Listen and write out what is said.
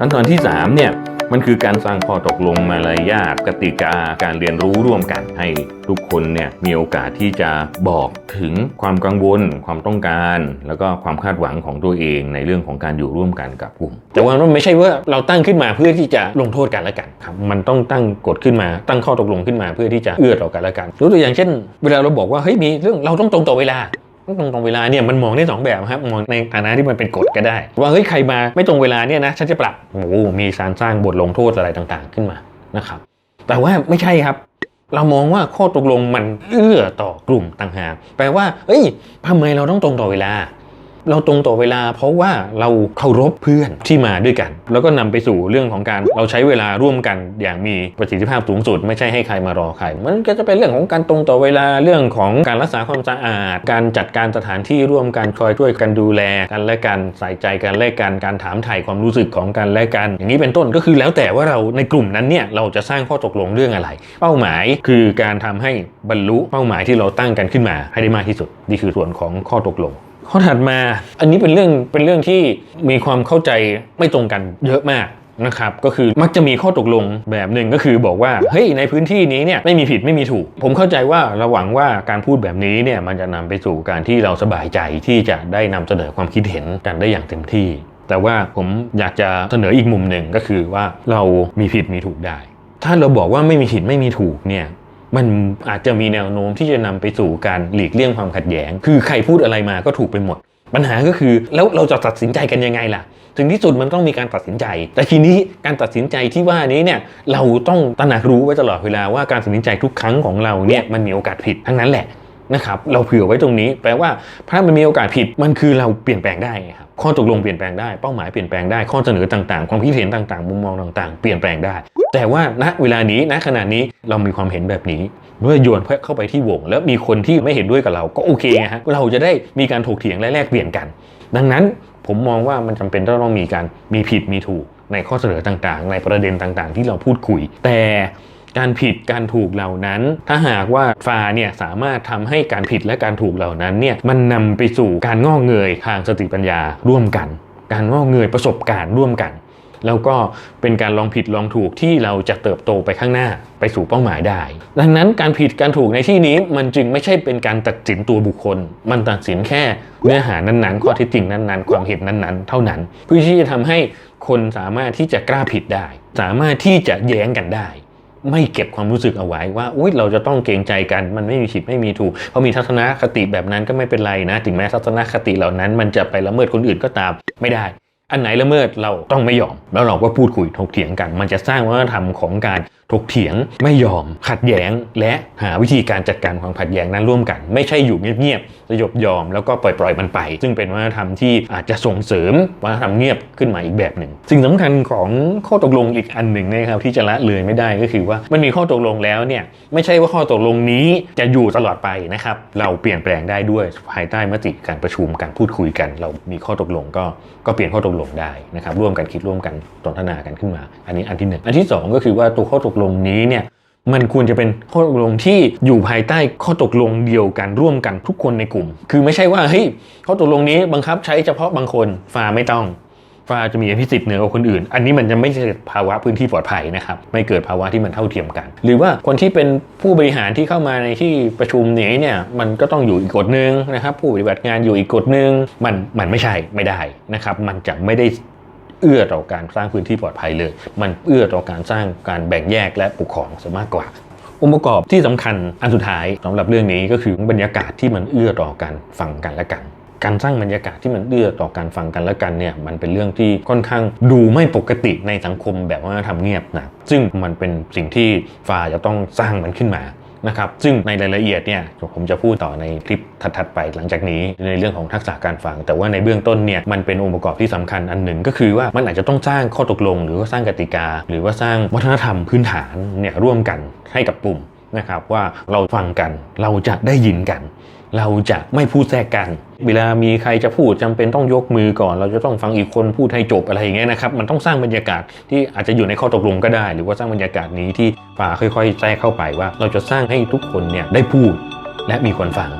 ขั้นตอนที่สามเนี่ยมันคือการสร้างข้อตกลงมารยาทกติกาการเรียนรู้ร่วมกันให้ทุกคนเนี่ยมีโอกาสที่จะบอกถึงความกังวล ความต้องการ แล้วก็ความคาดหวังของตัวเองในเรื่องของการอยู่ร่วมกันกับกลุ่ม แต่ว่ามันไม่ใช่ว่าเราตั้งขึ้นมาเพื่อที่จะลงโทษกันและกันครับมันต้องตั้งกฎขึ้นมาตั้งข้อตกลงขึ้นมาเพื่อที่จะเอื้อต่อกันและกันยกตัวอย่างเช่น เวลาเราบอกว่าเฮ้ยมีเรื่องเราต้องตรงต่อเวลา ตรงตรงเวลาเนี่ยมันมองได้สองแบบครับมองในฐานะที่มันเป็นกฎก็ได้ ว่าเฮ้ยใครมาไม่ตรงเวลาเนี่ยนะฉันจะปรับโอ้มีการสร้างบทลงโทษอะไรต่างๆ ขึ้นมานะครับแต่ว่าไม่ใช่ครับ เรามองว่าข้อตกลงมันเอื้อต่อกลุ่มต่างหากแปลว่า เอ้ยทำไมเราต้องตรงต่อเวลา เราตรงต่อเวลา เพราะว่าเราเคารพเพื่อนที่มาด้วยกัน แล้วก็นำไปสู่เรื่องของการเราใช้เวลาร่วมกันอย่างมีประสิทธิภาพสูงสุด ไม่ใช่ให้ใครมารอใคร มันก็จะเป็นเรื่องของการตรงต่อเวลาเรื่องของการรักษาความสะอาด การจัดการสถานที่ร่วมกันคอยช่วยกันดูแลกันและกันใส่ใจกันและกันการถามถ่ายความรู้สึกของกันและกัน อย่างนี้เป็นต้นก็คือแล้วแต่ว่าเราในกลุ่มนั้นเนี่ยเราจะสร้างข้อตกลงเรื่องอะไร เป้าหมายคือการทำให้บรรลุเป้าหมายที่เราตั้งกันขึ้นมาให้ได้มากที่สุดนี่คือส่วนของข้อตกลง ข้อถัดมา อันนี้เป็นเรื่องเป็นเรื่องที่มีความเข้าใจไม่ตรงกันเยอะมากนะครับก็คือมักจะมีข้อตกลงแบบหนึ่งก็คือบอกว่าเฮ้ยในพื้นที่นี้เนี่ยไม่มีผิดไม่มีถูก ผมเข้าใจว่าระหวังว่าการพูดแบบนี้เนี่ยมันจะนำไปสู่การที่เราสบายใจที่จะได้นำเสนอความคิดเห็นกันได้อย่างเต็มที่ แต่ว่าผมอยากจะเสนออีกมุมหนึ่งก็คือว่าเรามีผิดมีถูกได้ ถ้าเราบอกว่าไม่มีผิดไม่มีถูกเนี่ย มันอาจจะมีแนวโน้มที่จะนำไปสู่การหลีกเลี่ยงความขัดแย้ง คือใครพูดอะไรมาก็ถูกไปหมด ปัญหาก็คือแล้วเราจะตัดสินใจกันยังไงล่ะ ถึงที่สุดมันต้องมีการตัดสินใจ แต่ทีนี้การตัดสินใจที่ว่านี้เนี่ยเราต้องตระหนักรู้ไว้ตลอดเวลาว่าการตัดสินใจทุกครั้งของเราเนี่ยมันมีโอกาสผิดทั้งนั้นแหละ นะครับเราเผื่อไว้ตรงนี้ แปลว่าถ้ามันมีโอกาสผิดมันคือเราเปลี่ยนแปลงได้ครับข้อตกลงเปลี่ยนแปลงได้เป้าหมายเปลี่ยนแปลงได้ข้อเสนอต่างๆ ความคิดเห็นต่างๆ มุมมองต่างๆ เปลี่ยนแปลงได้ แต่ว่าณเวลานี้ณขณะนี้เรามีความเห็นแบบนี้เมื่อโยนเข้าไปที่วง แล้วมีคนที่ไม่เห็นด้วยกับเราก็โอเคฮะเราจะได้มีการถกเถียงและแลกเปลี่ยนกัน ดังนั้นผมมองว่ามันจำเป็นต้องมีการมีผิดมีถูกในข้อเสนอต่างๆ ในประเด็นต่างๆ ที่เราพูดคุย แต่ การผิดการถูกเหล่านั้น ถ้าหากว่าฟาเนี่ยสามารถทำให้การผิดและการถูกเหล่านั้นเนี่ยมันนำไปสู่การงอกเงยทางสติปัญญาร่วมกัน การงอกเงยประสบการณ์ร่วมกัน แล้วก็เป็นการลองผิดลองถูกที่เราจะเติบโตไปข้างหน้าไปสู่เป้าหมายได้ ดังนั้นการผิดการถูกในที่นี้มันจึงไม่ใช่เป็นการตัดสินตัวบุคคล มันตัดสินแค่เนื้อหานั้นๆ ข้อเท็จจริงนั้นๆ ความเห็นนั้นๆ เท่านั้น เพื่อที่จะทำให้คนสามารถที่จะกล้าผิดได้ สามารถที่จะแย้งกันได้ ไม่เก็บความรู้สึกเอาไว้ว่าอุ้ยเราจะต้องเกรงใจกัน มันไม่มีผิดไม่มีถูกเพราะมีทัศนคติแบบนั้นก็ไม่เป็นไรนะ ถึงแม้ทัศนคติเหล่านั้น มันจะไปละเมิดคนอื่นก็ตามไม่ได้ อันไหนละเมิดเราต้องไม่ยอม แล้วเราก็พูดคุยถกเถียงกัน มันจะสร้างวัฒนธรรมของการ ถกเถียงไม่ยอมขัดแย้ง และหาวิธีการจัดการความขัดแย้งนั้นร่วมกัน ไม่ใช่อยู่เงียบๆสยบยอมแล้วก็ปล่อยปล่อยมันไป ซึ่งเป็นวัฒนธรรมที่อาจจะส่งเสริมวัฒนธรรมเงียบขึ้นมาอีกแบบหนึ่ง สิ่งสำคัญของข้อตกลงอีกอันหนึ่งนะครับที่จะละเลยไม่ได้ก็คือว่ามันมีข้อตกลงแล้วเนี่ยไม่ใช่ว่าข้อตกลงนี้จะอยู่ตลอดไปนะครับเราเปลี่ยนแปลงได้ด้วยภายใต้มติการประชุมการพูดคุยกัน เรามีข้อตกลงก็ก็เปลี่ยนข้อตกลงได้นะครับร่วมกันคิดร่วมกันสนทนากันขึ้นมา อันนี้อันที่หนึ่งอันที่สองก็คือว่าตัวข้อตกลงนี้เนี่ยมันควรจะเป็นข้อตกลงที่อยู่ภายใต้ข้อตกลงเดียวกันร่วมกันทุกคนในกลุ่ม คือไม่ใช่ว่าเฮ้ยข้อตกลงนี้บังคับใช้เฉพาะบางคนฟาไม่ต้องฟาจะมีอภิสิทธิ์เหนือกว่าคนอื่น อันนี้มันจะไม่เกิดภาวะพื้นที่ปลอดภัยนะครับ ไม่เกิดภาวะที่มันเท่าเทียมกัน หรือว่าคนที่เป็นผู้บริหารที่เข้ามาในที่ประชุมนี้เนี่ยมันก็ต้องอยู่อีกกฎหนึ่งนะครับ ผู้ปฏิบัติงานอยู่อีกกฎหนึ่งมันมันไม่ใช่ไม่ได้นะครับ มันจะไม่ได้ เอื้อต่อการสร้างพื้นที่ปลอดภัยเลย มันเอื้อต่อการสร้างการแบ่งแยกและปกครองซะมากกว่าองค์ประกอบที่สำคัญอันสุดท้ายสำหรับเรื่องนี้ก็คือบรรยากาศที่มันเอื้อต่อการฟังกันและกัน การสร้างบรรยากาศที่มันเอื้อต่อการฟังกันและกันเนี่ยมันเป็นเรื่องที่ค่อนข้างดูไม่ปกติในสังคมแบบว่าทำเงียบนะซึ่งมันเป็นสิ่งที่ฟ้าจะต้องสร้างมันขึ้นมา นะครับซึ่งในรายละเอียดเนี่ยผมจะพูดต่อในคลิปถัดๆไปหลังจากนี้ในเรื่องของทักษะการฟัง แต่ว่าในเบื้องต้นเนี่ยมันเป็นองค์ประกอบที่สำคัญอันหนึ่งก็คือว่ามันอาจจะต้องสร้างข้อตกลง หรือว่าสร้างกติกา หรือว่าสร้างวัฒนธรรมพื้นฐานเนี่ยร่วมกันให้กับกลุ่มนะครับว่าเราฟังกันเราจะได้ยินกัน เราจะไม่พูดแทรกกัน เวลามีใครจะพูดจำเป็นต้องยกมือก่อน เราจะต้องฟังอีกคนพูดให้จบอะไรอย่างเงี้ยนะครับ มันต้องสร้างบรรยากาศที่อาจจะอยู่ในข้อตกลงก็ได้ หรือว่าสร้างบรรยากาศนี้ที่ฝ่าค่อยๆแทรกเข้าไปว่า เราจะสร้างให้ทุกคนเนี่ยได้พูดและมีคนฟัง